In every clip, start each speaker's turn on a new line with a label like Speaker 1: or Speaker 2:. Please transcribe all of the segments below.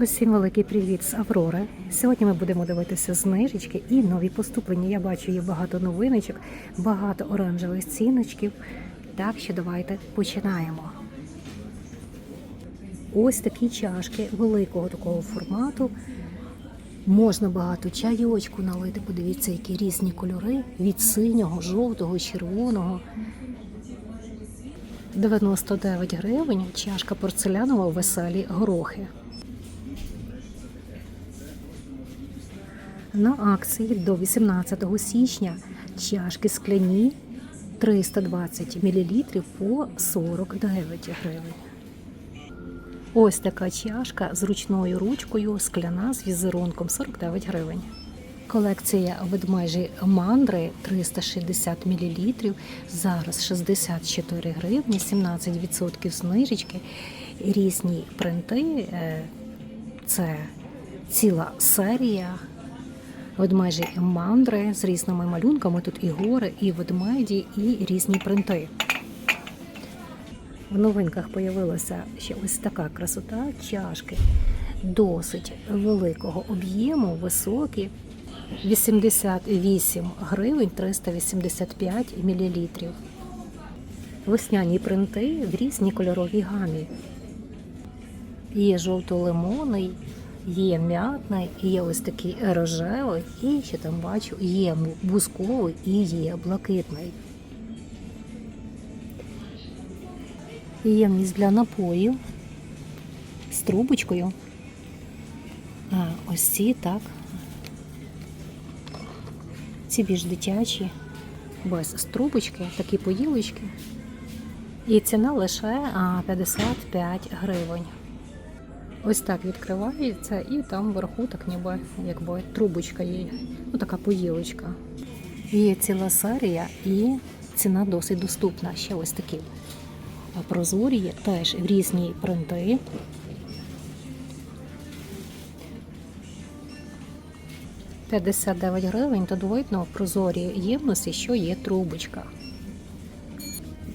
Speaker 1: Усім великий привіт з Аврори. Сьогодні ми будемо дивитися знижечки і нові поступлення. Я бачу є багато новиночок, багато оранжевих ціночків. Так що давайте починаємо. Ось такі чашки великого такого формату. Можна багато чайочку налити. Подивіться, які різні кольори від синього, жовтого, червоного. 99 гривень чашка порцелянова веселі горохи. На акції до 18 січня чашки скляні 320 мл по 49 гривень. Ось така чашка з ручною ручкою, скляна з візерунком 49 гривень. Колекція ведмежі мандри 360 мл, зараз 64 гривні, 17% знижечки, різні принти. е, Це ціла серія ведмежі мандри з різними малюнками. Тут і гори, і ведмеді, і різні принти. В новинках появилася ще ось така красота. Чашки досить великого об'єму, високі. 88 гривень 385 мілілітрів. Весняні принти в різній кольоровій гамі. Є жовто-лимонний, є м'ятний, є ось такий рожевий, і ще там бачу, є бузковий і є блакитний. Ємність для напоїв з трубочкою. А, ось ці так. Ці більш дитячі, без трубочки, такі поїлочки. І ціна лише 55 гривень. Ось так відкривається, і там вверху так ніби якби трубочка є. Ну така поїлочка. Є ціла серія і ціна досить доступна. Ще ось такі прозорі, є теж в різні принти. «59 гривень, тут видно в прозорі ємності, що є трубочка.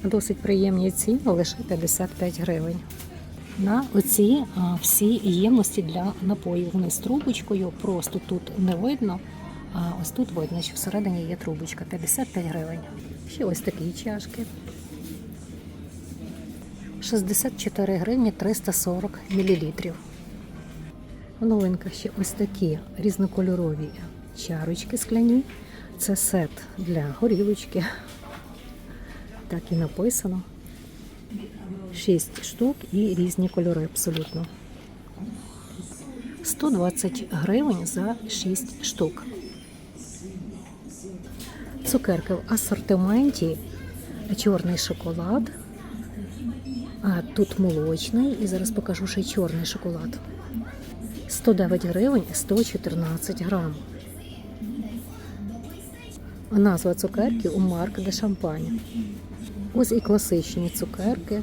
Speaker 1: Досить приємні ціни, лише 55 гривень. На оці всі ємності для напоїв. Вони з трубочкою, просто тут не видно. А ось тут видно, що всередині є трубочка 55 гривень. Ще ось такі чашки. 64 гривні 340 мілілітрів. В новинках ще ось такі різнокольорові чарочки скляні. Це сет для горілочки. Так і написано. 6 штук і різні кольори абсолютно. 120 гривень за 6 штук. Цукерки в асортименті, чорний шоколад. А тут молочний, і зараз покажу ще чорний шоколад. 109 гривень 114 грам. Назва цукерки у Марк де Шампань. Ось і класичні цукерки.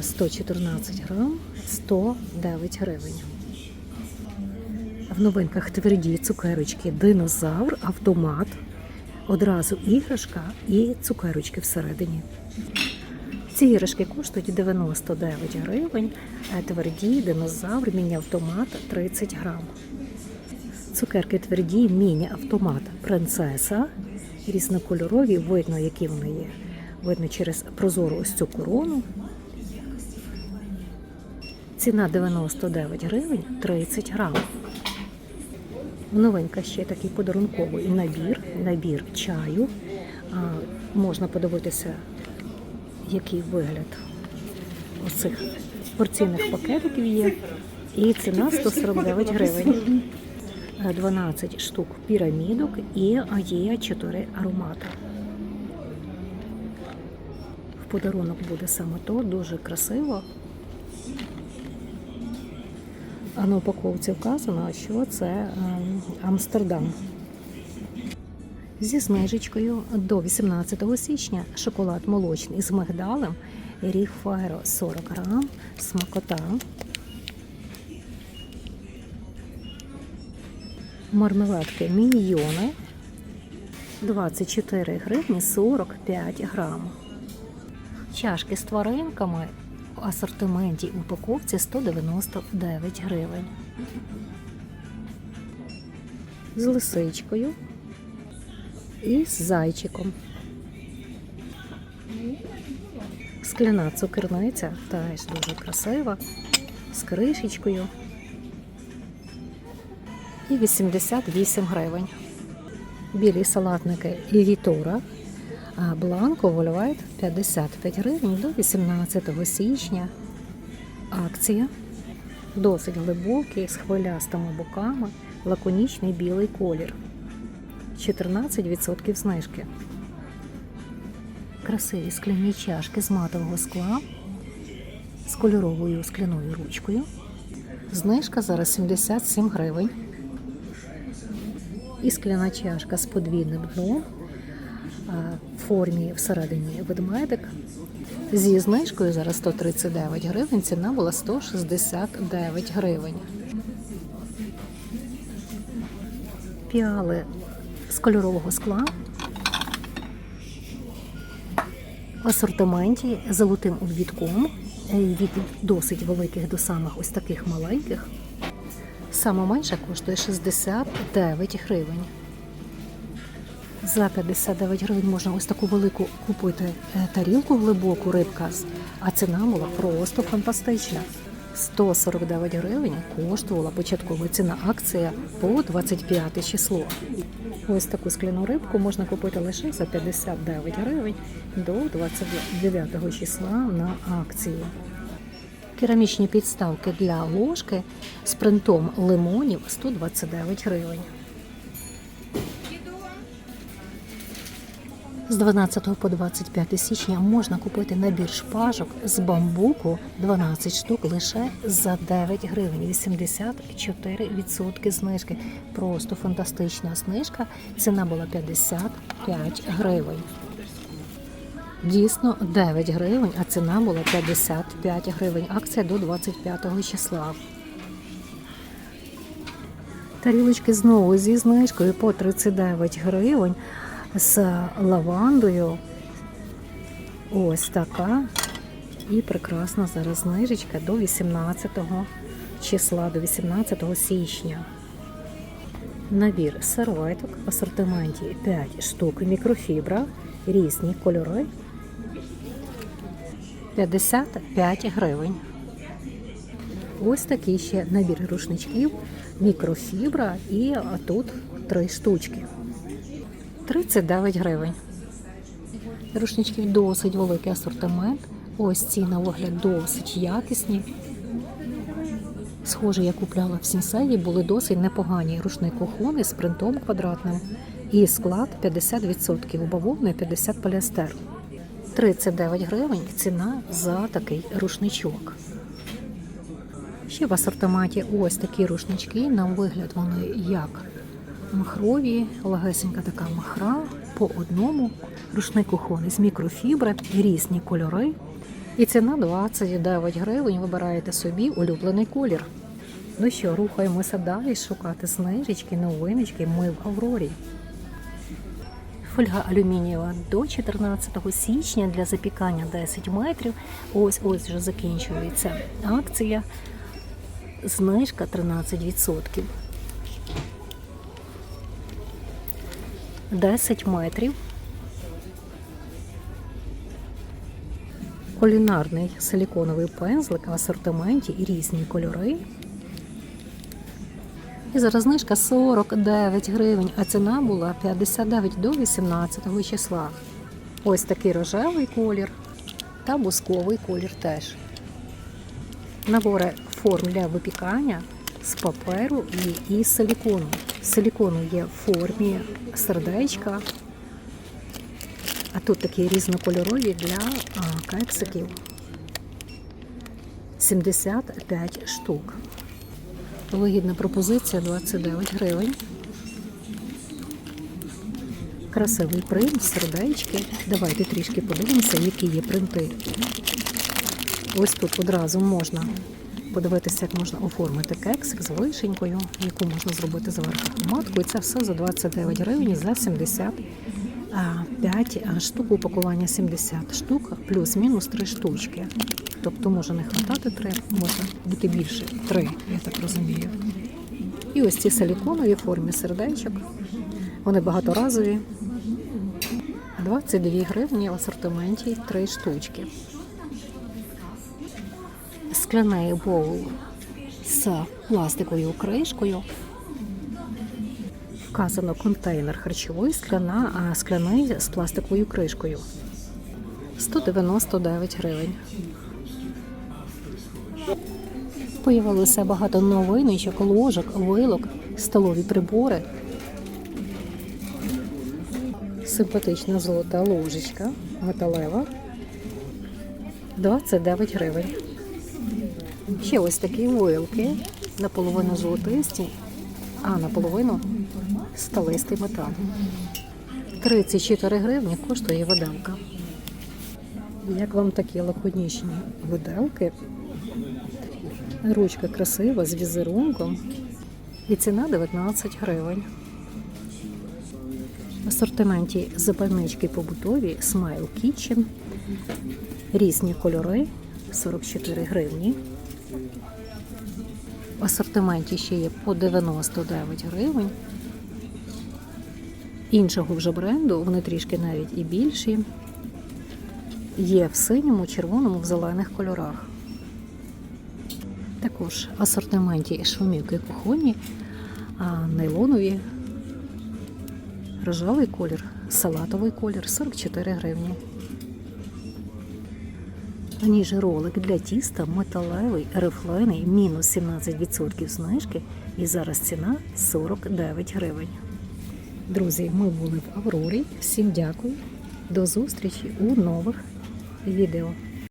Speaker 1: 114 грам 109 гривень. В новинках тверді цукерочки динозавр, автомат. Одразу іграшка і цукерочки всередині. Ці іграшки коштують 99 гривень, а тверді динозавр, міні-автомат 30 грам. Цукерки тверді, міні-автомат принцеса. Різнокольорові, видно, які вони є. Видно через прозору ось цю корону. Ціна 99 гривень 30 грам. Новинка ще такий подарунковий набір, набір чаю. А, можна подивитися який вигляд оцих порційних пакетиків є. І ціна 149 гривень. 12 штук пірамідок і є 4 аромати. Подарунок буде саме то, дуже красиво. А на упаковці вказано, що це ем, Амстердам. Зі знижечкою до 18 січня шоколад молочний з мигдалем, ріг фаєро 40 грам, смакота. Мармеладки міньйони 24 гривні 45 грам. Чашки з тваринками в асортименті упаковці 199 гривень. З лисичкою і з зайчиком. Скляна цукерниця, теж дуже красива, з кришечкою. І 88 гривень. Білі салатники Вітора, а Бланко Вольвайт 55 гривень до 18 січня. Акція. Досить глибокий, з хвилястими боками, лаконічний білий колір. 14% знижки. Красиві скляні чашки з матового скла з кольоровою скляною ручкою. Знижка зараз 77 гривень. І скляна чашка з подвійним дном а, в формі всередині ведмедик. Зі знижкою зараз 139 гривень, ціна була 169 гривень. Піали з кольорового скла в асортименті золотим обвідком е, від досить великих до самих ось таких маленьких. Саме менша коштує 69 гривень. За 59 гривень можна ось таку велику купити е, тарілку глибоку рибка, а ціна була просто фантастична. 149 гривень коштувала початкова ціна акція по 25 число. Ось таку скляну рибку можна купити лише за 59 гривень до 29 числа на акції. Керамічні підставки для ложки з принтом лимонів 129 гривень. З 12 по 25 січня можна купити набір шпажок з бамбуку 12 штук лише за 9 гривень, 84% знижки. Просто фантастична знижка. Ціна була 55 гривень. Дійсно 9 гривень, а ціна була 55 гривень. Акція до 25 числа. Тарілочки знову зі знижкою по 39 гривень з лавандою. Ось така. І прекрасна зараз знижечка до 18 числа, до 18 січня. Набір серветок в асортименті 5 штук мікрофібра, різні кольори. 55 гривень. Ось такий ще набір рушничків, мікрофібра і тут три штучки. 39 гривень. Рушничків досить великий асортимент. Ось ці на вигляд досить якісні. Схоже, я купляла в сінсеї, були досить непогані рушник кухони з принтом квадратним. І склад 50% бавовни 50 поліестер. 39 гривень ціна за такий рушничок. Ще в асортименті ось такі рушнички. На вигляд вони як махрові, легесенька така махра по одному. Рушник кухонний з мікрофібри, різні кольори. І ціна 29 гривень. Вибираєте собі улюблений колір. Ну що, рухаємося далі шукати знижечки, новиночки. Ми в Аврорі. Фольга алюмінієва до 14 січня для запікання 10 метрів. Ось ось вже закінчується акція. Знижка 13%. 10 метрів. Кулінарний силіконовий пензлик в асортименті і різні кольори. І зараз знижка 49 гривень, а ціна була 59 до 18 числа. Ось такий рожевий колір та бусковий колір теж. Набори форм для випікання з паперу і із силікону. Силікону є в формі сердечка, а тут такі різнокольорові для кексиків. 75 штук. Вигідна пропозиція 29 гривень. Красивий принт, сердечки. Давайте трішки подивимося, які є принти. Ось тут одразу можна подивитися, як можна оформити кексик з вишенькою, яку можна зробити зверху матку. І це все за 29 гривень за 75 штук упакування 70 штук, плюс-мінус 3 штучки. Тобто може не хватати три, може бути більше три, я так розумію. І ось ці силіконові формі сердечок. Вони багаторазові. 22 гривні в асортименті 3 штучки. Скляний боул з пластиковою кришкою. Вказано контейнер харчовий, скляна, а скляний з пластиковою кришкою. 199 гривень. Появилося багато новиночок, ложок, вилок, столові прибори. Симпатична золота ложечка металева. 29 гривень. Ще ось такі вилки, наполовину золотисті, а наполовину сталистий метал. 34 гривні коштує виделка. Як вам такі лаконічні виделки? Ручка красива з візерунком. І ціна 19 гривень. В асортименті запальнички побутові Smile Kitchen. Різні кольори 44 гривні. В асортименті ще є по 99 гривень. Іншого вже бренду, вони трішки навіть і більші. Є в синьому, червоному, в зелених кольорах. Також в асортименті шумівки кухонні, а нейлонові, рожевий колір, салатовий колір 44 гривні. Ніж ролик для тіста металевий, рифлений, мінус 17% знижки. І зараз ціна 49 гривень. Друзі, ми були в Аврорі. Всім дякую. До зустрічі у нових відео.